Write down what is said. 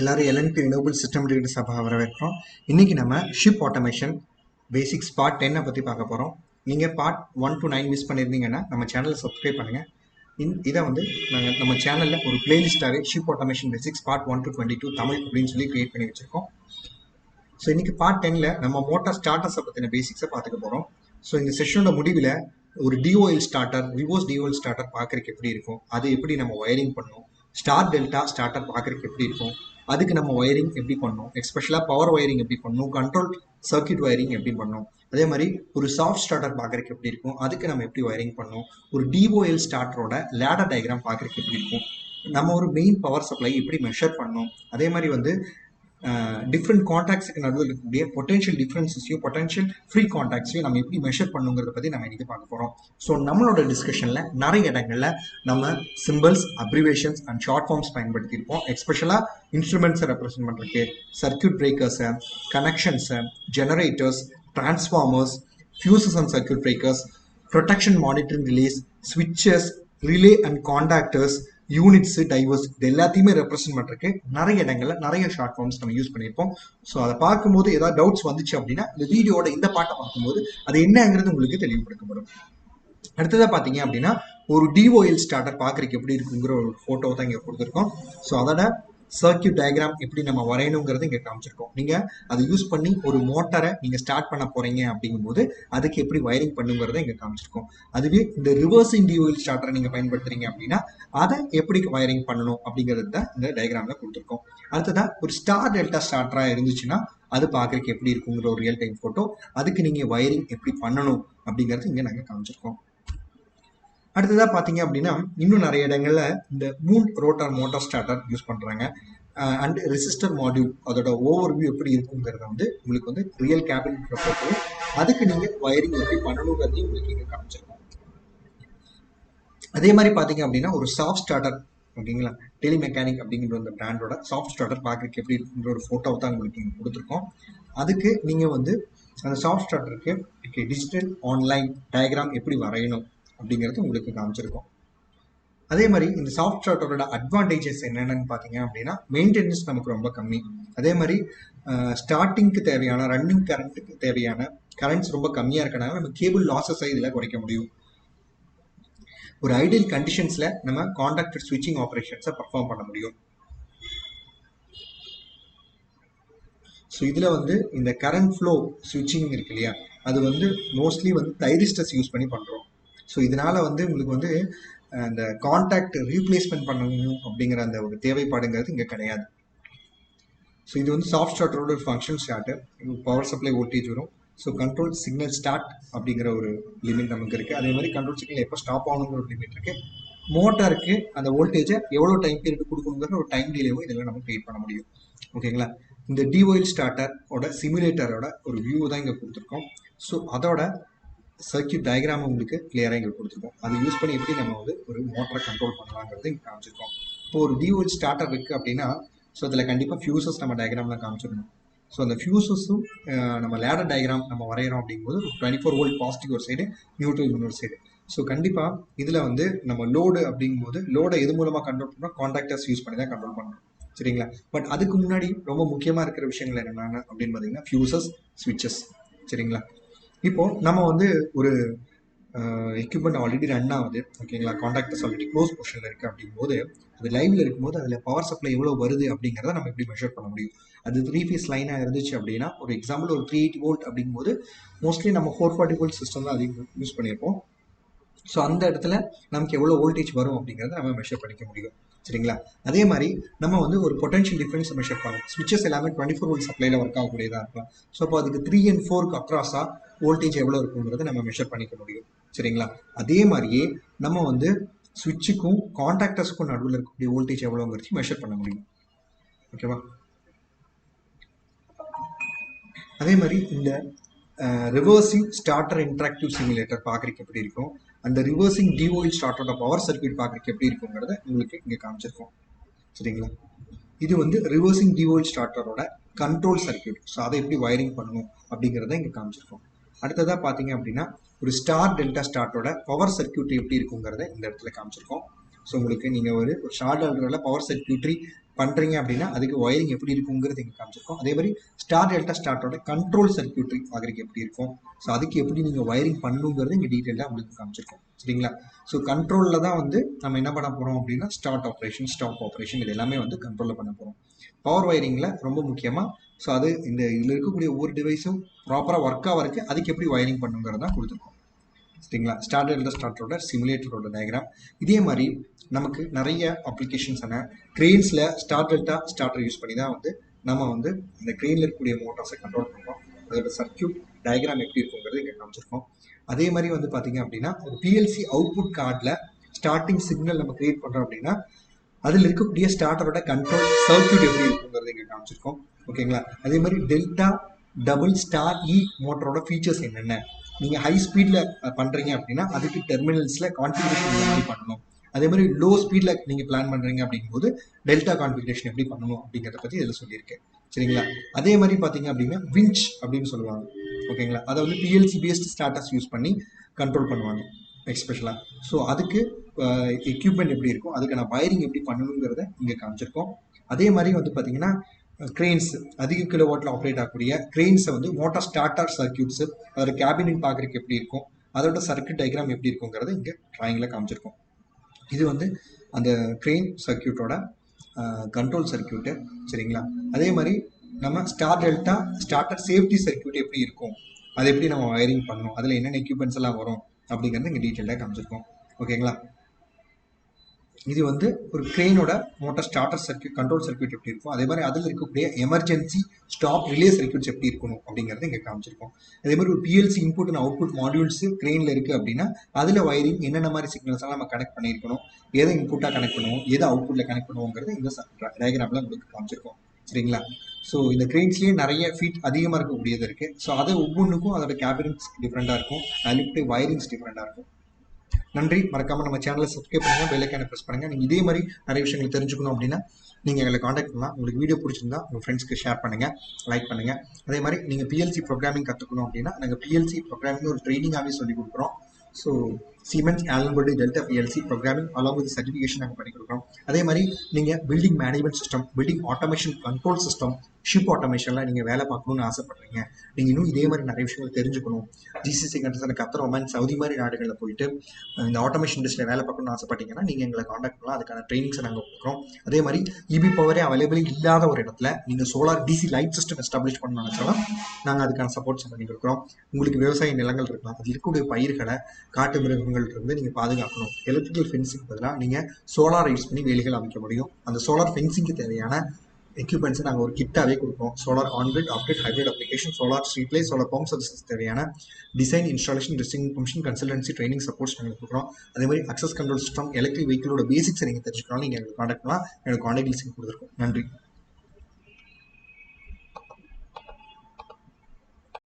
எல்லாரும் LNB renewable system integrator சபா வரவேற்கிறோம். இன்றைக்கி நம்ம ஷிப் ஆட்டோமேஷன் பேசிக்ஸ் பார்ட் டென்னை பற்றி பார்க்க போகிறோம் நீங்கள் part one to nine miss பண்ணியிருந்தீங்கன்னா நம்ம சேனலை சப்ஸ்கிரைப் பண்ணுங்கள் இன் இதை வந்து நாங்கள் நம்ம சேனலில் ஒரு பிளேலிஸ்ட்டாகவே ship automation basics part one to twenty two Tamil அப்படின்னு சொல்லி க்ரியேட் பண்ணி வச்சுருக்கோம். ஸோ இன்றைக்கி பார்ட் டென்னில் நம்ம மோட்டார் ஸ்டார்டர்ஸை பற்றின பேசிக்ஸை பார்த்துக்க போகிறோம் ஸோ இந்த செஷனோட முடிவில் ஒரு டிஓஎல் ஸ்டார்டர் விவோஸ் டிஓஎல் ஸ்டார்டர் பார்க்குறக்கு எப்படி இருக்கும்? அது எப்படி நம்ம ஒயரிங் பண்ணணும்? ஸ்டார் டெல்டா ஸ்டார்டர் பார்க்குறதுக்கு எப்படி இருக்கும்? அதுக்கு நம்ம ஒயரிங் எப்படி பண்ணணும்? எஸ்பெஷலாக பவர் ஒயரிங் எப்படி பண்ணணும்? கண்ட்ரோல் சர்க்கியூட் ஒயரிங் எப்படி பண்ணணும்? அதே மாதிரி ஒரு சாஃப்ட் ஸ்டார்டர் பார்க்குறதுக்கு எப்படி இருக்கும்? அதுக்கு நம்ம எப்படி ஒயரிங் பண்ணணும்? ஒரு டிஓஎல் ஸ்டார்டரோட லேடர் டயக்ராம் பார்க்குறதுக்கு எப்படி இருக்கும்? நம்ம ஒரு மெயின் பவர் சப்ளை எப்படி மெஷர் பண்ணணும்? அதே மாதிரி வந்து டிஃப்ரெண்ட் காண்டாக்ட்ஸுக்கு நடுவில் இருக்கக்கூடிய பொட்டன்ஷியல் டிஃப்ரென்சஸையும் பொட்டன்ஷியல் ஃப்ரீ காண்டாக்ட்ஸையும் நம்ம எப்படி மெஷர் பண்ணுங்கிறத பற்றி நம்ம இன்னைக்கு பார்க்க போகிறோம் ஸோ நம்மளோட டிஸ்கஷனில் நிறைய இடங்களில் நம்ம symbols abbreviations and short forms பயன்படுத்தியிருப்போம். எஸ்பெஷலாக இன்ஸ்ட்ருமெண்ட்ஸை ரெப்ரசென்ட் பண்ணுறதுக்கு சர்க்கியூட் பிரேக்கர்ஸை கனெக்ஷன்ஸை generators transformers fuses and circuit breakers protection monitoring relays ஸ்விட்சஸ் relay and contactors units drives இது எல்லாத்தையுமே ரெப்ரசென்ட் பண்ணுறதுக்கு நிறைய இடங்கள்ல நிறைய ஷார்ட் ஃபார்ம்ஸ் நம்ம யூஸ் பண்ணியிருப்போம். ஸோ அதை பார்க்கும்போது ஏதாவது டவுட்ஸ் வந்துச்சு அப்படின்னா இந்த வீடியோட இந்த பாட்டை பார்க்கும்போது அது என்னங்கிறது உங்களுக்கு தெளிவுபடுத்தப்படும். அடுத்ததாக பார்த்தீங்க அப்படின்னா ஒரு டிஓஎல் ஸ்டார்டர் பார்க்குறதுக்கு எப்படி இருக்குங்கிற ஒரு ஃபோட்டோ தான் இங்கே கொடுத்துருக்கோம். ஸோ அதோட சர்க்கியூட் டயக்ராம் எப்படி நம்ம வரையணுங்கிறது இங்கே காமிச்சிருக்கோம். நீங்கள் அதை யூஸ் பண்ணி ஒரு மோட்டரை நீங்கள் ஸ்டார்ட் பண்ண போகிறீங்க அப்படிங்கும்போது அதுக்கு எப்படி வயரிங் பண்ணுங்கிறத இங்கே காமிச்சிருக்கோம். அதுவே இந்த ரிவர்ஸ் டிஓஎல் ஸ்டார்டரை நீங்கள் பயன்படுத்துறீங்க அப்படின்னா அதை எப்படி வயரிங் பண்ணணும் அப்படிங்கிறது தான் இந்த டயக்ராமில் கொடுத்துருக்கோம். அடுத்ததான் ஒரு ஸ்டார் டெல்டா ஸ்டார்டராக இருந்துச்சுன்னா அது பார்க்குறதுக்கு எப்படி இருக்குங்கிற ஒரு ரியல் டைம் ஃபோட்டோ அதுக்கு நீங்கள் வயரிங் எப்படி பண்ணணும் அப்படிங்கிறது இங்கே நாங்கள் காமிச்சிருக்கோம். அடுத்ததாக பார்த்தீங்க அப்படின்னா இன்னும் நிறைய இடங்களில் இந்த wound rotor motor starter use பண்ணுறாங்க அண்ட் ரெசிஸ்டர் மாடியூல் அதோட ஓவர் வியூ எப்படி இருக்குங்கிறத வந்து உங்களுக்கு வந்து ரியல் கேபின் போட்டு அதுக்கு நீங்கள் வயரிங் எப்படி பண்ணணுங்கிறதையும் உங்களுக்கு இங்கே காமிச்சிருக்கோம். அதே மாதிரி பார்த்தீங்க அப்படின்னா ஒரு சாஃப்ட் ஸ்டார்டர் ஓகேங்களா? டெலிமெக்கானிக் அப்படிங்கிற அந்த பிராண்டோட சாஃப்ட் ஸ்டார்டர் பார்க்குறதுக்கு எப்படி இருக்குன்ற ஒரு ஃபோட்டோ தான் உங்களுக்கு இங்கே கொடுத்துருக்கோம். அதுக்கு நீங்கள் வந்து அந்த சாஃப்ட் ஸ்டார்டருக்கு டிஜிட்டல் ஆன்லைன் டயக்ராம் எப்படி வரையணும் அப்படிங்கிறது உங்களுக்கு காமிச்சிருக்கோம். அதே மாதிரி இந்த சாஃப்ட் ஷாட்டோட அட்வான்டேஜஸ் என்னென்னு பார்த்தீங்க அப்படின்னா மெயின்டெனன்ஸ் நமக்கு ரொம்ப கம்மி. அதே மாதிரி ஸ்டார்டிங்க்கு தேவையான ரன்னிங் கரண்ட்டுக்கு தேவையான கரண்ட்ஸ் ரொம்ப கம்மியாக இருக்கனால நம்ம கேபிள் லாஸஸை இதில் குறைக்க முடியும். ஒரு ஐடியல் கண்டிஷன்ஸில் நம்ம காண்டாக்டட் ஸ்விட்சிங் ஆப்ரேஷன்ஸை பர்ஃபார்ம் பண்ண முடியும். ஸோ இதில் வந்து இந்த கரண்ட் ஃப்ளோ ஸ்விட்சிங் இருக்கு இல்லையா? அது வந்து மோஸ்ட்லி வந்து தைரிஸ்டஸ் யூஸ் பண்ணி பண்ணுறோம் ஸோ இதனால் வந்து உங்களுக்கு வந்து அந்த காண்டாக்ட் ரீப்ளேஸ்மெண்ட் பண்ணணும் அப்படிங்கிற அந்த ஒரு தேவைப்பாடுங்கிறது இங்கே கிடையாது. ஸோ இது வந்து சாஃப்ட் ஸ்டார்டரோட ஒரு function start power supply voltage வரும். ஸோ கண்ட்ரோல் சிக்னல் ஸ்டார்ட் அப்படிங்கிற ஒரு லிமிட் நமக்கு இருக்குது அதே மாதிரி கண்ட்ரோல் சிக்னல் எப்போ ஸ்டாப் ஆகணுங்கிற ஒரு லிமிட் இருக்குது மோட்டாருக்கு அந்த வோல்டேஜை எவ்வளோ டைம் பீரியட் கொடுக்கணுங்கிற ஒரு டைம் டிலேவும் இதெல்லாம் நம்ம க்ரியேட் பண்ண முடியும். ஓகேங்களா இந்த டிஓஎல் ஸ்டார்டரோட சிமுலேட்டரோட ஒரு வியூ தான் இங்கே கொடுத்துருக்கோம். ஸோ அதோட சர்க்கியூட் டயக்ராம் உங்களுக்கு கிளியராக எங்களுக்கு கொடுத்துருக்கோம். அதை யூஸ் பண்ணி எப்படி நம்ம வந்து ஒரு மோட்டரை கண்ட்ரோல் பண்ணலாங்கிறது இங்கே காமிச்சிருக்கோம். இப்போ ஒரு டிஓஎல் ஸ்டார்டர் இருக்குது அப்படின்னா ஸோ அதில் கண்டிப்பாக ஃபியூசஸ் நம்ம டயக்ராமில் காமிச்சிடணும். ஸோ அந்த ஃபியூசஸும் நம்ம லேடர் டயக்ராம் நம்ம வரைகிறோம் அப்படிங்கும்போது ஒரு டுவெண்ட்டி ஃபோர் வோல்ட் பாசிட்டிவ் ஒரு சைடு நியூட்ரல் இன்னொரு சைடு ஸோ கண்டிப்பாக இதில் வந்து நம்ம லோடு அப்படிங்கும்போது லோடை எது மூலமாக கண்ட்ரோல் பண்ணுறோம் காண்டாக்டர்ஸ் யூஸ் பண்ணி தான் கண்ட்ரோல் பண்ணுறோம் சரிங்களா? பட் அதுக்கு முன்னாடி ரொம்ப முக்கியமாக இருக்கிற விஷயங்கள் என்னென்ன அப்படின்னு பார்த்தீங்கன்னா ஃபியூசஸ் ஸ்விட்சஸ் சரிங்களா? இப்போ நம்ம வந்து ஒரு எக்யூப்மெண்ட் ஆல்ரெடி ரன் ஆகுது. ஓகேங்களா காண்டாக்டர்ஸ் ஆல்ரெடி க்ளோஸ் பொசிஷனில் இருக்குது அப்படிங்கும்போது அது லைவ்ல இருக்கும்போது அதில் பவர் சப்ளை எவ்வளோ வருது அப்படிங்கிறத நம்ம எப்படி மெஷர் பண்ண முடியும்? அது த்ரீ ஃபீஸ் லைனாக இருந்துச்சு அப்படின்னா ஒரு எக்ஸாம்பிள் ஒரு த்ரீ எயிட்டி வோல்ட் அப்படிங்கும்போது மோஸ்ட்லி நம்ம ஃபோர் ஃபார்ட்டி வோல்ட் சிஸ்டம் தான் அதிகம் யூஸ் பண்ணியிருப்போம். ஸோ அந்த இடத்துல நமக்கு எவ்வளோ வோல்டேஜ் வரும் அப்படிங்கிறத நம்ம மெஷர் பண்ணிக்க முடியும். சரிங்களா? அதே மாதிரி நம்ம வந்து ஒரு பொட்டன்ஷியல் டிஃபரன்ஸ் மெஷர் பண்ணலாம் ஸ்விட்சஸ் எல்லாமே டுவெண்ட்டி ஃபோர் வோல்ட் சப்ளைல ஒர்க் ஆகக்கூடியதாக இருக்கலாம். ஸோ அப்போ அதுக்கு த்ரீ அண்ட் ஃபோருக்கு அக்ராஸாக வோல்டேஜ் எவ்வளோ இருக்குங்கிறத நம்ம மெஷர் பண்ணிக்க முடியும். சரிங்களா? அதே மாதிரியே நம்ம வந்து சுவிட்சுக்கும் கான்டாக்டர்ஸுக்கும் நடுவில் இருக்கக்கூடிய வோல்டேஜ் எவ்வளோங்கிறதையும் மெஷர் பண்ண முடியும். ஓகேவா அதே மாதிரி இந்த ரிவர்சிங் ஸ்டார்டர் இன்ட்ராக்டிவ் சிமுலேட்டர் பார்க்குறக்கு எப்படி இருக்கும்? அந்த ரிவர்சிங் டிஓஎல் ஸ்டார்டரோட பவர் சர்க்கியூட் பார்க்குறதுக்கு எப்படி இருக்குங்கிறத உங்களுக்கு இங்கே காமிச்சிருக்கோம். சரிங்களா? இது வந்து ரிவர்சிங் டிஓஎல் ஸ்டார்டரோட கண்ட்ரோல் சர்க்கியூட் ஸோ அதை எப்படி வயரிங் பண்ணணும் அப்படிங்கிறத இங்கே காமிச்சிருக்கோம். அடுத்ததாக பார்த்தீங்க அப்படின்னா ஒரு ஸ்டார் டெல்டா ஸ்டார்ட்டோட பவர் சர்க்கியூட்ரி எப்படி இருக்குங்கிறத இந்த இடத்துல காமிச்சிருக்கோம். ஸோ உங்களுக்கு நீங்கள் ஒரு ஷார்ட் ஆல்டரில் பவர் சர்க்யூட்ரி பண்ணுறீங்க அப்படின்னா அதுக்கு ஒயரிங் எப்படி இருக்குங்கிறது இங்கே காமிச்சிருக்கோம். அதே மாதிரி ஸ்டார் டெல்டா ஸ்டார்ட்டோட கண்ட்ரோல் சர்க்யூட்ரி வாங்குறதுக்கு எப்படி இருக்கும்? ஸோ அதுக்கு எப்படி நீங்கள் ஒயரிங் பண்ணணுங்கிறது இங்கே டீட்டெயிலாக உங்களுக்கு காமிச்சிருக்கோம். சரிங்களா? ஸோ கண்ட்ரோலில் தான் வந்து நம்ம என்ன பண்ண போகிறோம் அப்படின்னா ஸ்டார்ட் ஆப்ரேஷன் ஸ்டாப் ஆப்ரேஷன் இது எல்லாமே வந்து கண்ட்ரோலில் பண்ண போகிறோம் பவர் ஒயரிங்கில் ரொம்ப முக்கியமாக ஸோ அது இந்த இதில் இருக்கக்கூடிய ஒவ்வொரு டிவைஸும் ப்ராப்பராக ஒர்க் ஆகிறதுக்கு அதுக்கு எப்படி ஒயரிங் பண்ணுங்கிறது தான் கொடுத்துருக்கோம். சரிங்களா? ஸ்டார்ட் ஸ்டார்டரோட சிமுலேட்டரோட டயக்ராம் இதே மாதிரி நமக்கு நிறைய அப்ளிகேஷன்ஸான க்ரெயின்ஸில் ஸ்டார்ட் டெல்டா ஸ்டார்டர் யூஸ் பண்ணி தான் வந்து நம்ம வந்து இந்த கிரெயினில் இருக்கக்கூடிய மோட்டார்ஸை கண்ட்ரோல் பண்ணுறோம் அதோட சர்க்கியூட் டயக்ராம் எப்படி இருக்குங்கிறது இங்கே காமிச்சிருக்கோம். அதே மாதிரி வந்து பார்த்தீங்க அப்படின்னா ஒரு பிஎல்சி அவுட்புட் கார்டில் ஸ்டார்டிங் சிக்னல் நம்ம கிரியேட் பண்ணுறோம் அப்படின்னா அதில் இருக்கக்கூடிய ஸ்டார்டரோட கண்ட்ரோல் சர்க்கியூட் எப்படி இருக்குங்கிறது இங்கே காமிச்சிருக்கோம். ஓகேங்களா அதே மாதிரி டெல்டா டபுள் ஸ்டார் இ மோட்டரோட ஃபீச்சர்ஸ் என்னென்ன? நீங்கள் ஹை ஸ்பீடில் பண்ணுறீங்க அப்படின்னா அதுக்கு டெர்மினல்ஸில் கான்ஃபிகரேஷன் எப்படி பண்ணணும்? அதே மாதிரி லோ ஸ்பீடில் நீங்கள் பிளான் பண்ணுறீங்க அப்படிங்கும்போது டெல்டா கான்ஃபிகரேஷன் எப்படி பண்ணணும் அப்படிங்கிறத பற்றி இதில் சொல்லியிருக்கேன். சரிங்களா? அதே மாதிரி பார்த்தீங்க அப்படின்னா விஞ்ச் அப்படின்னு சொல்லுவாங்க. ஓகேங்களா? அதை வந்து பிஎல்சி பேஸ்ட் ஸ்டாட்டஸ் யூஸ் பண்ணி கண்ட்ரோல் பண்ணுவாங்க எக்ஸ்பெஷலாக ஸோ அதுக்கு எக்யூப்மெண்ட் எப்படி இருக்கும் அதுக்கான வயரிங் எப்படி பண்ணணுங்கிறத இங்கே காமிச்சிருக்கோம். அதே மாதிரி வந்து பார்த்தீங்கன்னா கிரெயின்ஸ் அதிக கிலோ வாட்டில் ஆப்ரேட் ஆகக்கூடிய கிரெயின்ஸை வந்து மோட்டார் ஸ்டார்டர் சர்க்கியூட்ஸு அதோட கேபினிங் பார்க்குறதுக்கு எப்படி இருக்கும்? அதோட சர்க்கியூட் டயக்ராம் எப்படி இருக்குங்கிறத இங்கே ட்ராயிங்கில் காமிச்சிருக்கோம். இது வந்து அந்த க்ரெயின் சர்க்கியூட்டோட கண்ட்ரோல் சர்க்கியூட்டு சரிங்களா? அதே மாதிரி நம்ம star delta starter safety circuit எப்படி இருக்கும்? அதை எப்படி நம்ம வயரிங் பண்ணணும்? அதில் என்னென்ன எக்யூப்மெண்ட்ஸ் எல்லாம் வரும்? அப்படிங்கிறது இங்கே டீட்டெயிலாக காமிச்சிருக்கோம். ஓகேங்களா இது வந்து ஒரு க்ரெயினோட motor starter circuit control circuit எப்படி இருக்கும்? அதே மாதிரி அதில் இருக்கக்கூடிய எமர்ஜென்சி ஸ்டாப் ரிலே சர்க்கியூட்ஸ் எப்படி இருக்கணும் அப்படிங்கிறத இங்கே காமிச்சிருக்கோம். அதே மாதிரி ஒரு PLC input and output modules க்ரெயினில் இருக்குது அப்படின்னா அதில் வயரிங் என்னென்ன மாதிரி சிக்னல்ஸ் எல்லாம் நம்ம கனெக்ட் பண்ணியிருக்கணும்? எதை இன்புட்டாக கனெக்ட் பண்ணுவோம்? எதை அவுட்புட்டில் கனெக்ட் பண்ணுவோங்கிறது இந்த டயக்ராமில் உங்களுக்கு காமிச்சிருக்கோம். சரிங்களா? ஸோ இந்த கிரெயின்ஸ்லேயே நிறைய ஃபீட் அதிகமாக இருக்கக்கூடியது இருக்குது ஸோ அதை ஒவ்வொன்றுக்கும் அதோட கேபினட்ஸ் டிஃப்ரெண்ட்டாக இருக்கும். அதில் வயரிங்ஸ் டிஃப்ரெண்ட்டாக இருக்கும். நன்றி. மறக்காம நம்ம சேனலை சப்ஸ்கிரைப் பண்ணுங்க பெல்லைக்கான ப்ரெஸ் பண்ணுங்க. நீங்க இதே மாதிரி நிறைய விஷயங்களை தெரிஞ்சுக்கணும் அப்படின்னா நீங்க எங்களை காண்டாக்ட் பண்ணலாம். உங்களுக்கு வீடியோ பிடிச்சிருந்தா உங்க ஃப்ரெண்ட்ஸ்க்கு ஷேர் பண்ணுங்க லைக் பண்ணுங்க. அதே மாதிரி நீங்க பிஎல்சி ப்ரோக்ராமிங் கத்துக்கணும் அப்படின்னா நாங்க பிஎல்சி ப்ரோக்ராமிங் ஒரு ட்ரைனிங்காகவே சொல்லி கொடுக்குறோம். So Siemens Allen Bradley Delta PLC programming along with certification நாங்கள் பண்ணி கொடுக்குறோம் அதே மாதிரி நீங்கள் building management system building automation control system ship ஆட்டோமேஷனில் நீங்கள் வேலை பார்க்கணும்னு ஆசைப்படுறீங்க. நீங்கள் இன்னும் இதே மாதிரி நிறைய விஷயங்கள் தெரிஞ்சுக்கணும். ஜிசிசி கண்ட்ரஸ் கத்தர் ஒமன் சவுதி மாதிரி நாடுகளில் போயிட்டு இந்த ஆட்டோமேஷன் இண்டஸ்ட்ரியில் வேலை பார்க்கணும்னு ஆசைப்பட்டீங்கன்னா நீங்கள் எங்களை காண்டாக்ட் பண்ணலாம். அதுக்கான ட்ரைனிங்ஸை நாங்கள் கொடுக்குறோம். அதே மாதிரி இபி பவரே அவைலபிள் இல்லாத ஒரு இடத்துல நீங்கள் solar DC light system establish பண்ண நினச்சாலும் நாங்கள் அதுக்கான சப்போர்ட்ஸ் பண்ணி கொடுக்குறோம். உங்களுக்கு விவசாய நிலங்கள் இருக்கலாம். அதில் இருக்கக்கூடிய பயிர்களை காட்டு மிருகங்கள் இருந்து நீங்கள் பாதுகாக்கணும். எலக்ட்ரிக்கல் ஃபென்சிங் பதிலாக நீங்கள் சோலார் யூஸ் பண்ணி வேலிகள் அமைக்க முடியும். அந்த சோலார் ஃபென்சிங்க்கு தேவையான எக்யூப்மெண்ட்ஸை நாங்கள் ஒரு கிட்டாகவே கொடுப்போம். Solar on grid off grid hybrid application solar street light solar pump services தேவையான design installation testing function consultancy training supports நாங்கள் கொடுக்குறோம் அதே மாதிரி அக்சஸ் கண்ட்ரோல் சிஸ்டம் எலக்ட்ரிக் வெஹிக்கிளோட பேசிக்ஸ் நீங்கள் தெரிஞ்சுக்கணும் நீங்கள் எங்களுக்கு காண்டாக்ட் பண்ணலாம். எங்களுக்கு காண்டாக்ட் லிஸ்ட் கொடுத்துருக்கோம். நன்றி.